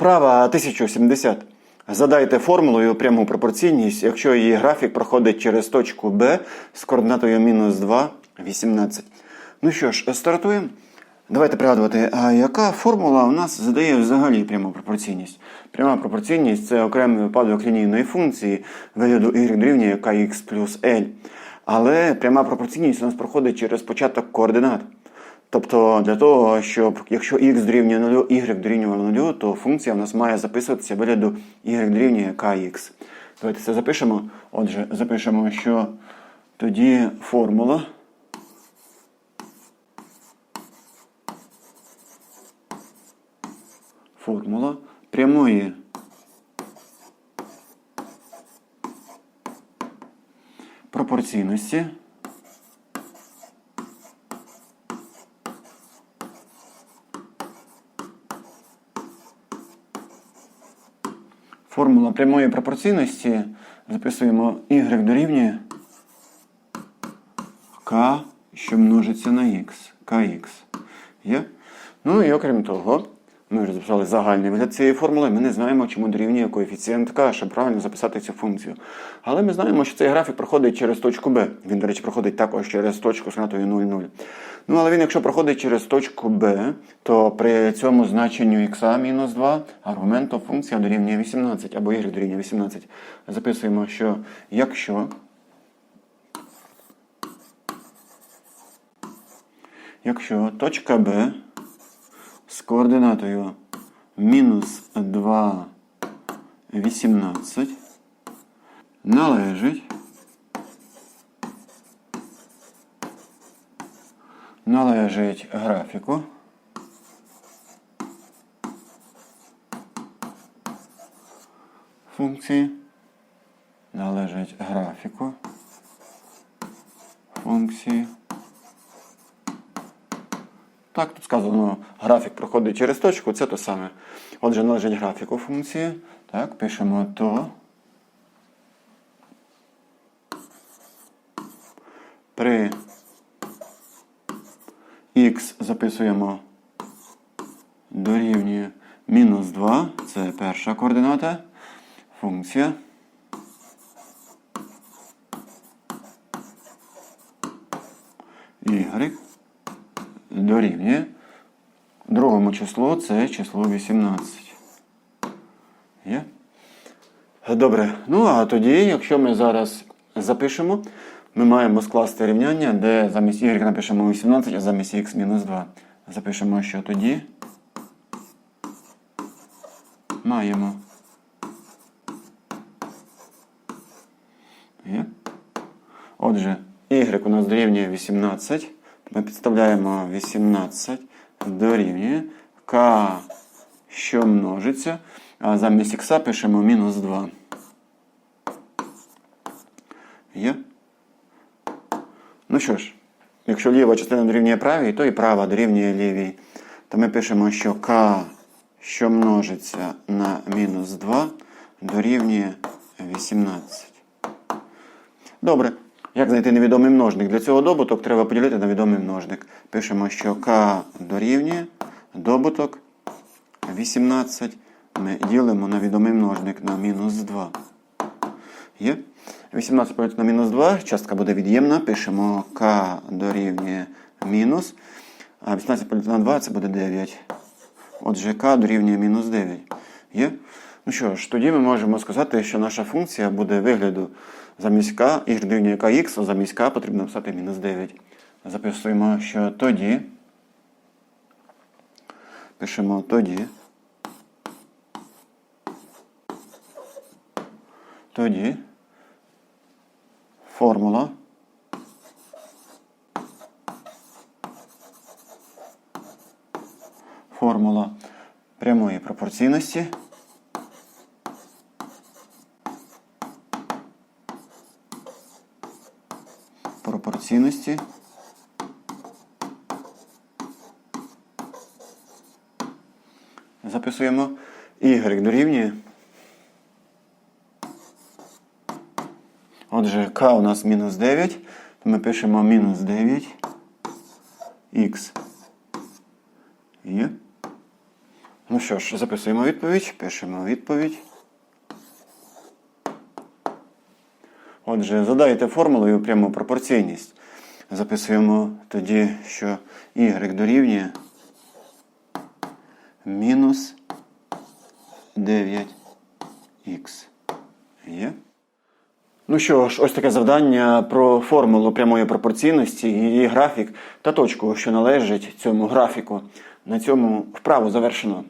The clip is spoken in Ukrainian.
Вправа 1070. Задайте формулою пряму пропорційність, якщо її графік проходить через точку Б з координатою мінус 2, 18. Ну що ж, стартуємо. Давайте пригадувати, а яка формула у нас задає взагалі пряму пропорційність? Пряма пропорційність це окремий випадок лінійної функції вигляду y дорівнює kx плюс L. Але пряма пропорційність у нас проходить через початок координат. Тобто для того, щоб якщо x дорівнює 0, y дорівнює 0, то функція в нас має записуватися вигляду y дорівнює kx. Давайте це запишемо. Отже, запишемо, що тоді формула. Формула прямої пропорційності Формула прямої пропорційності записуємо y дорівнює k, що множиться на x. kx. Є? Ну і окрім того, ми вже записали загальний вигляд цієї формули. Ми не знаємо, чому дорівнює коефіцієнт k, щоб правильно записати цю функцію. Але ми знаємо, що цей графік проходить через точку b. Він, до речі, проходить також через точку з гранатою 0,0. Ну, але він, якщо проходить через точку b, то при цьому значенню x мінус 2 аргументу функція дорівнює 18 або y дорівнює 18. Записуємо, що якщо Якщо точка B з координатою мінус 2, 18 належить належить графіку. Функції. Належить графіку. Функції так, тут сказано, графік проходить через точку, це те саме. Отже, належить графіку функції. Так, пишемо то. При х записуємо дорівнює мінус 2, це перша координата. Функція. Y дорівнює другому числу це число 18. Є? Добре. Ну, а тоді, якщо ми зараз запишемо, ми маємо скласти рівняння, де замість y напишемо 18, а замість x мінус 2. Запишемо, що тоді маємо. Отже, y у нас дорівнює 18. Ми підставляємо 18 дорівнює k, що множиться, а замість х пишемо мінус 2. Є? Ну що ж, якщо ліва частина дорівнює правій, то і права дорівнює лівій. То ми пишемо, що k, що множиться на мінус 2, дорівнює 18. Добре. Як знайти невідомий множник? Для цього добуток треба поділити на відомий множник. Пишемо, що k дорівнює добуток 18. Ми ділимо на відомий множник на мінус 2. Є? 18 поділити на мінус 2, частка буде від'ємна. Пишемо k дорівнює мінус. А 18 поділити на 2 це буде 9. Отже, k дорівнює мінус 9. Є? Ну що ж, тоді ми можемо сказати, що наша функція буде вигляду замість k, y дорівнює kx, замість k потрібно написати мінус 9. Записуємо, що тоді. Пишемо тоді. Тоді формула формула прямої пропорційності. Пропорційності записуємо y дорівнює. Отже, k у нас мінус 9, то ми пишемо мінус 9 х є Ну що ж, записуємо відповідь, пишемо відповідь. Отже, задайте формулою пряму пропорційність. Записуємо тоді, що y дорівнює мінус 9х. Є? Ну що ж, ось таке завдання про формулу прямої пропорційності, її графік та точку, що належить цьому графіку. На цьому вправу завершено.